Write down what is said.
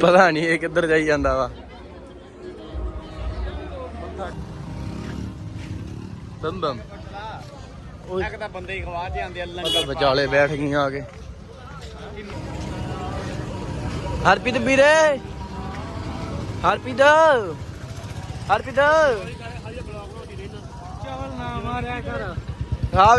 ਪਤਾ ਨਹੀਂ ਇਹ ਕਿੱਧਰ ਜਾਈ ਜਾਂਦਾ ਵਾ। ਬੰਮ ਬੰਮ ਇੱਕ ਤਾਂ ਬੰਦੇ ਹੀ ਖਵਾ ਕੇ ਆਂਦੇ ਆ ਵਿਚਾਲੇ ਬੈਠ ਗਈਆਂ ਆ ਕੇ। ਹਰਪ੍ਰੀਤ ਵੀਰੇ। ਹਰਪ੍ਰੀਤ। ਹਰਪ੍ਰੀਤ। ਚਾਵਲ ਨਾ ਮਾਰਿਆ ਕਰ। ਆ